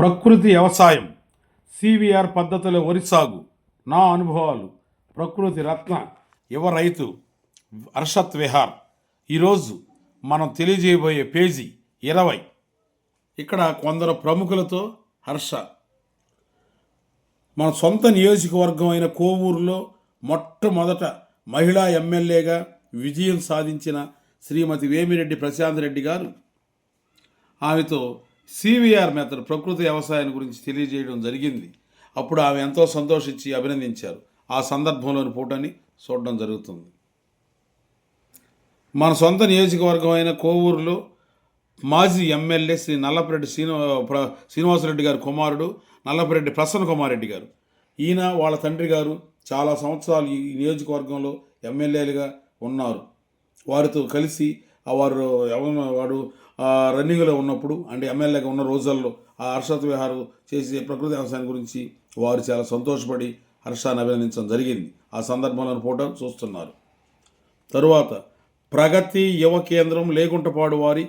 ప్రకృతి వ్యవసాయం సివిఆర్ పద్ధతిలో వరి సాగు నా అనుభవాలు. ప్రకృతి రత్న యువ రైతు హర్షత్ విహార్. ఈరోజు మనం తెలియజేయబోయే పేజీ ఇరవై. ఇక్కడ కొందరు ప్రముఖులతో హర్ష. మన సొంత నియోజకవర్గం అయిన కోవూరులో మొట్టమొదట మహిళా ఎమ్మెల్యేగా విజయం సాధించిన శ్రీమతి వేమిరెడ్డి ప్రశాంత్ రెడ్డి గారు. ఆమెతో సివిఆర్ మెథడ్ ప్రకృతి వ్యవసాయం గురించి తెలియజేయడం జరిగింది. అప్పుడు ఆమె ఎంతో సంతోషించి అభినందించారు. ఆ సందర్భంలోని ఫోటోని చూడడం జరుగుతుంది. మన సొంత నియోజకవర్గం అయిన కోవూరులో మాజీ ఎమ్మెల్యే శ్రీ నల్లపరెడ్డి శ్రీనివా ప్ర- శ్రీనివాసరెడ్డి గారి కుమారుడు నల్లపరెడ్డి ప్రసన్న కుమార్ రెడ్డి గారు. ఈయన వాళ్ళ తండ్రి గారు చాలా సంవత్సరాలు ఈ నియోజకవర్గంలో ఎమ్మెల్యేలుగా ఉన్నారు. వారితో కలిసి వారు వాడు రన్నింగ్లో ఉన్నప్పుడు అంటే ఎమ్మెల్యేగా ఉన్న రోజుల్లో ఆ హర్షత్ విహార్ చేసే ప్రకృతి వ్యవసాయం గురించి వారు చాలా సంతోషపడి హర్షాన్ని అభినందించడం జరిగింది. ఆ సందర్భంలోని ఫోటో చూస్తున్నారు. తరువాత ప్రగతి యువ కేంద్రం లేకుంటపాడు వారి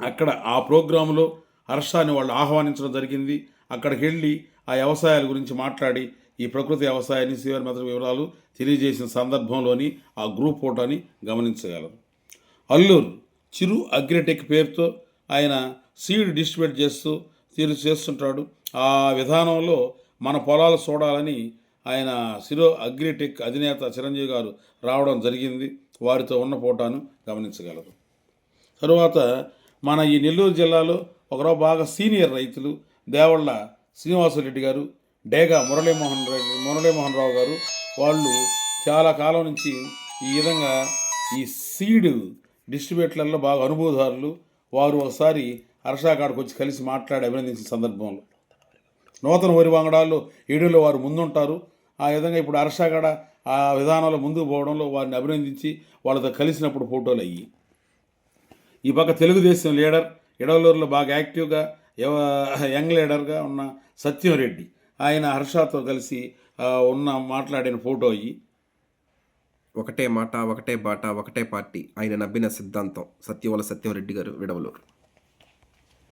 అక్కడ ఆ ప్రోగ్రాంలో హర్షాన్ని వాళ్ళు ఆహ్వానించడం జరిగింది. అక్కడికి వెళ్ళి ఆ వ్యవసాయాల గురించి మాట్లాడి ఈ ప్రకృతి వ్యవసాయాన్ని శివర్ మెథడ్ వివరాలు తెలియజేసిన సందర్భంలోని ఆ గ్రూప్ ఫోటోని గమనించగలరు. అల్లూరు చిరు అగ్రిటెక్ పేరుతో ఆయన సీడ్ డిస్ట్రిబ్యూట్ చేస్తూ తీరు చేస్తుంటాడు. ఆ విధానంలో మన పొలాలు చూడాలని ఆయన సిరో అగ్రిటెక్ అధినేత చిరంజీవి గారు రావడం జరిగింది. వారితో ఉన్న ఫోటోను గమనించగలరు. తరువాత మన ఈ నెల్లూరు జిల్లాలో ఒకరో బాగా సీనియర్ రైతులు దేవళ్ళ శ్రీనివాసరెడ్డి గారు డేగా మురళీమోహన్ రెడ్డి మురళీమోహన్ రావు గారు వాళ్ళు చాలా కాలం నుంచి ఈ విధంగా ఈ సీడు డిస్ట్రిబ్యూటర్లలో బాగా అనుభవదారులు. వారు ఒకసారి హర్షాకాడికి వచ్చి కలిసి మాట్లాడి అభినందించిన సందర్భంలో. నూతన వరి వంగడాల్లో ఏడులో వారు ముందుంటారు. ఆ విధంగా ఇప్పుడు హర్షాగడ ఆ విధానంలో ముందుకు పోవడంలో వారిని అభినందించి వాళ్ళతో కలిసినప్పుడు ఫోటోలు అయ్యి. ఈ పక్క తెలుగుదేశం లీడర్ ఎడవలూరులో బాగా యాక్టివ్గా ఎవ- యంగ్ లీడర్గా ఉన్న సత్యం రెడ్డి. ఆయన హర్షతో కలిసి ఉన్న మాట్లాడిన ఫోటో అయ్యి ఒకటే మాట ఒకటే బాట ఒకటే పార్టీ. ఆయన నమ్మిన సిద్ధాంతం. సత్యవల సత్యం రెడ్డి గారు విడవలూరు.